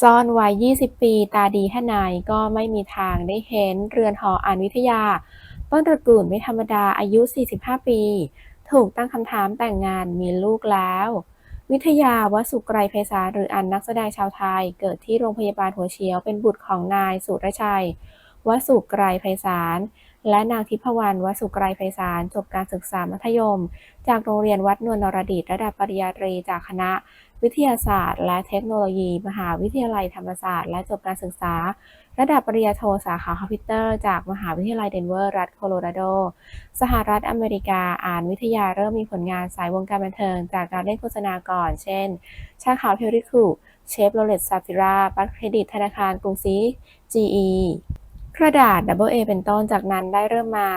ซ่อนไว้ 20 ปี ตาดีแค่ไหนก็ไม่มีทางได้เห็นเรือนหออ่านวิทยา ต้นตระกูลไม่ธรรมดาอายุ 45 ปี ถูกตั้งคำถามแต่งงานมีลูกแล้ว วิทยาวสุไกรไพศาลหรืออันนักแสดงชาวไทย เกิดที่โรงพยาบาลหัวเฉียวเป็นบุตรของนายสุรชัย วสุไกรไพศาล และนางทิพวรรณวสุไกรไพศาลจบการศึกษามัธยม จากโรงเรียนวัดนวลนรดิตระดับปริญญาตรีจากคณะ วิทยาศาสตร์ และเทคโนโลยี มหาวิทยาลัยธรรมศาสตร์ และจบการศึกษา ระดับปริญญาโทสาขาคอมพิวเตอร์จากมหาวิทยาลัยเดนเวอร์รัฐโคโลราโด สหรัฐอเมริกาอ่านวิทยาเริ่มมีผลงานสายวงการบันเทิง จากการเล่นโฆษณาก่อน เช่น ชาขาวเพริคูเชฟโรเลตซาฟิราบัตรเครดิตธนาคารกรุงศรี GE กระดาษ AA เป็นต้นจากนั้นได้เริ่มมา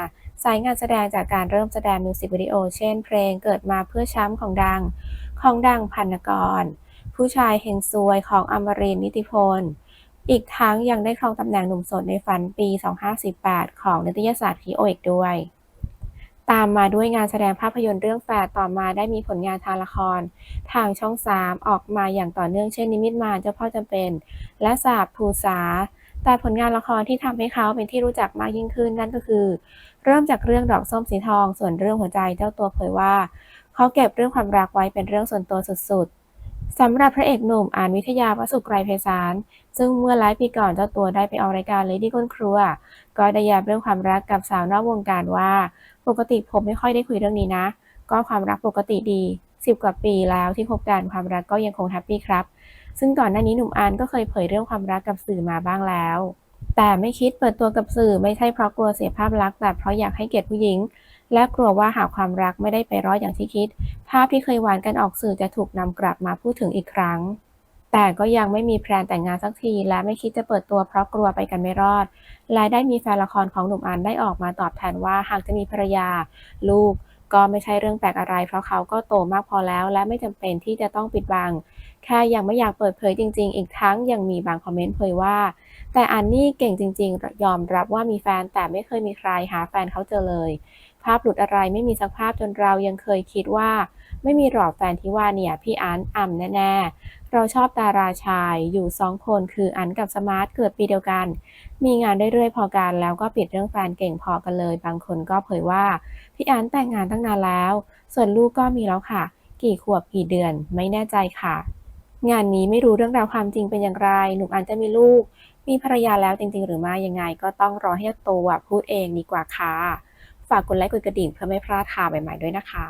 สายงานแสดงจากการเริ่มแสดงมิวสิกวิดีโอ เช่น เพลงเกิดมาเพื่อช้ำของดัง ของดังพันกร ผู้ชายเฮงซวยของอมรินทร์นิติพล อีกทั้งยังได้ครองตำแหน่งหนุ่มโสดในฝันปี 2548 ของนิตยสารพีโออีกด้วย ตามมาด้วยงานแสดงภาพยนตร์เรื่องแฝดต่อมาได้มีผลงานทางละคร ทางช่อง 3 ออกมาอย่างต่อเนื่องเช่นนิมิตมาเจ้าพ่อจำเป็น และสาบภูษา แต่ผลงานละครที่ทำให้เขาเป็นที่รู้จักมากยิ่งขึ้นนั่นก็คือ เริ่มจากเรื่องดอกส้มสีทอง ส่วนเรื่องหัวใจเจ้าตัวเผยว่า เขาเก็บเรื่องความรักไว้เป็นเรื่องส่วนตัวสุดๆสำหรับพระเอกหนุ่มอ่านวิทยาวสุไกรไพศาลซึ่งเมื่อหลายปีก่อนเจ้าตัวได้ไปออกรายการเลดี้ก้นครัว ก็ได้ย้ำเรื่องความรักกับสาวนอกวงการว่า ปกติผมไม่ค่อยได้คุยเรื่องนี้นะ ก็ความรักปกติดี 10 กว่าปีแล้วที่คบกันความรักก็ยังคงแฮปปี้ครับ ซึ่งก่อนหน้านี้หนุ่มอันก็เคยเผยเรื่องความรักกับสื่อมาบ้างแล้ว แต่ไม่คิดเปิดตัวกับสื่อไม่ใช่เพราะกลัวเสียภาพลักษณ์แต่เพราะอยากให้เกียรติผู้หญิง และกลัวว่าหากความรักไม่ได้ไปรอดอย่างที่คิด ภาพที่เคยหวานกันออกสื่อจะถูกนำกลับมาพูดถึงอีกครั้งแต่ก็ยังไม่มีแพลนแต่งงานสักที และไม่คิดจะเปิดตัวเพราะกลัวไปกันไม่รอด และได้มีแฟนละครของหนุ่มอันได้ออกมาตอบแทนว่าหากจะมีภรรยา ลูก ก็ไม่ใช่เรื่องแปลกอะไร เพราะเขาก็โตมากพอแล้ว และไม่จำเป็นที่จะต้องปิดบัง แค่ยังไม่อยากเปิดเผยจริง ๆ อีกทั้งยังมีบางคอมเมนต์เผยว่า แต่อันนี่เก่งจริง ๆ ยอมรับว่ามีแฟนแต่ไม่เคยมีใครหาแฟนเขาเจอเลย ภาพหลุดอะไรไม่มีสักภาพจนเรายังเคยคิดว่า ไม่มีหรอกแฟนที่ว่าเนี่ยพี่อันอ่ำแน่ๆ เราชอบดาราชายอยู่สองคนคืออันกับสมาร์ทเกิดปีเดียวกัน มีงานเรื่อยๆพอกัน แล้วก็ปิดเรื่องแฟนเก่งพอกันเลย บางคนก็เผยว่า พี่อันแต่งงานตั้งนานแล้ว ส่วนลูกก็มีแล้วค่ะ กี่ขวบกี่เดือนไม่แน่ใจค่ะ งานนี้ไม่รู้เรื่องราวความจริงเป็นอย่างไร หนุ่มอันจะมีลูก มีภรรยาแล้วจริง ๆ หรือไม่ยังไง ก็ต้องรอให้ตัวพูดเองดีกว่าค่ะฝากกดไลค์กดกระดิ่งเพื่อไม่พลาดข่าวใหม่ๆด้วยนะคะ